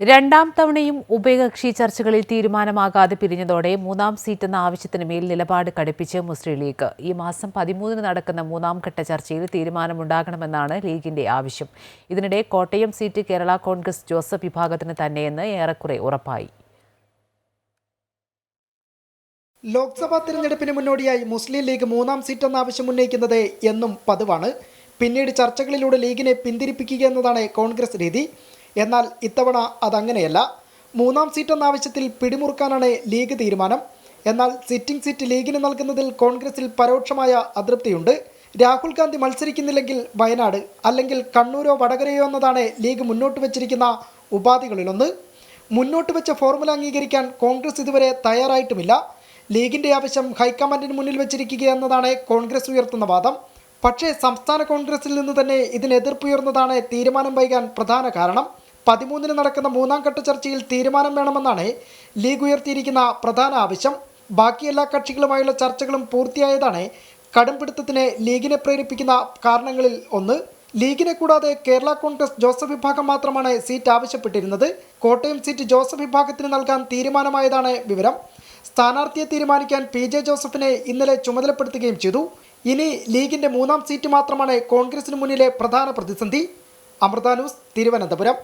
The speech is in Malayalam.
രണ്ടാം തവണയും ഉഭയകക്ഷി ചർച്ചകളിൽ തീരുമാനമാകാതെ പിരിഞ്ഞതോടെ മൂന്നാം സീറ്റെന്ന ആവശ്യത്തിന് മേൽ നിലപാട് കടുപ്പിച്ച് മുസ്ലിം ലീഗ്. ഈ മാസം പതിമൂന്നിന് നടക്കുന്ന മൂന്നാം ഘട്ട ചർച്ചയിൽ തീരുമാനമുണ്ടാകണമെന്നാണ് ലീഗിന്റെ ആവശ്യം. ഇതിനിടെ Kottayam seat Kerala Congress Joseph വിഭാഗത്തിന് തന്നെയെന്ന് ഏറെക്കുറെ ഉറപ്പായി. ലോക്സഭാ തിരഞ്ഞെടുപ്പിന് മുന്നോടിയായി മുസ്ലിം ലീഗ് മൂന്നാം സീറ്റ് എന്ന ആവശ്യം ഉന്നയിക്കുന്നത് എന്നും പതിവാണ്. പിന്നീട് ചർച്ചകളിലൂടെ ലീഗിനെ പിന്തിരിപ്പിക്കുക എന്നതാണ് കോൺഗ്രസ് രീതി. എന്നാൽ ഇത്തവണ അതങ്ങനെയല്ല. മൂന്നാം സീറ്റ് എന്ന ആവശ്യത്തിൽ പിടിമുറുക്കാനാണ് ലീഗ് തീരുമാനം. എന്നാൽ സിറ്റിംഗ് സീറ്റ് ലീഗിന് നൽകുന്നതിൽ കോൺഗ്രസിൽ പരോക്ഷമായ അതൃപ്തിയുണ്ട്. രാഹുൽ ഗാന്ധി മത്സരിക്കുന്നില്ലെങ്കിൽ വയനാട് അല്ലെങ്കിൽ കണ്ണൂരോ വടകരയോ എന്നതാണ് ലീഗ് മുന്നോട്ട് വച്ചിരിക്കുന്ന ഉപാധികളിലൊന്ന്. മുന്നോട്ട് വെച്ച ഫോർമുല അംഗീകരിക്കാൻ കോൺഗ്രസ് ഇതുവരെ തയ്യാറായിട്ടുമില്ല. ലീഗിന്റെ ആവശ്യം ഹൈക്കമാൻഡിന് മുന്നിൽ വച്ചിരിക്കുക എന്നതാണ് കോൺഗ്രസ് ഉയർത്തുന്ന വാദം. പക്ഷേ സംസ്ഥാന കോൺഗ്രസിൽ നിന്ന് തന്നെ ഇതിനെതിർപ്പുയർന്നതാണ് തീരുമാനം വൈകാൻ പ്രധാന കാരണം. പതിമൂന്നിന് നടക്കുന്ന മൂന്നാം ഘട്ട ചർച്ചയിൽ തീരുമാനം വേണമെന്നാണ് ലീഗ് ഉയർത്തിയിരിക്കുന്ന പ്രധാന ആവശ്യം. ബാക്കി എല്ലാ കക്ഷികളുമായുള്ള ചർച്ചകളും പൂർത്തിയായതാണ് കടുംപിടുത്തത്തിന് ലീഗിനെ പ്രേരിപ്പിക്കുന്ന കാരണങ്ങളിൽ ഒന്ന്. ലീഗിനെ കൂടാതെ കേരള കോൺഗ്രസ് ജോസഫ് വിഭാഗം മാത്രമാണ് സീറ്റ് ആവശ്യപ്പെട്ടിരുന്നത്. കോട്ടയം സീറ്റ് ജോസഫ് വിഭാഗത്തിന് നൽകാൻ തീരുമാനമായതാണ് വിവരം. സ്ഥാനാർത്ഥിയെ തീരുമാനിക്കാൻ പി ജെ ജോസഫിനെ ഇന്നലെ ചുമതലപ്പെടുത്തുകയും ചെയ്തു. ഇനി ലീഗിന്റെ മൂന്നാം സീറ്റ് മാത്രമാണ് കോൺഗ്രസിന് മുന്നിലെ പ്രധാന പ്രതിസന്ധി. അമൃത ന്യൂസ് തിരുവനന്തപുരം.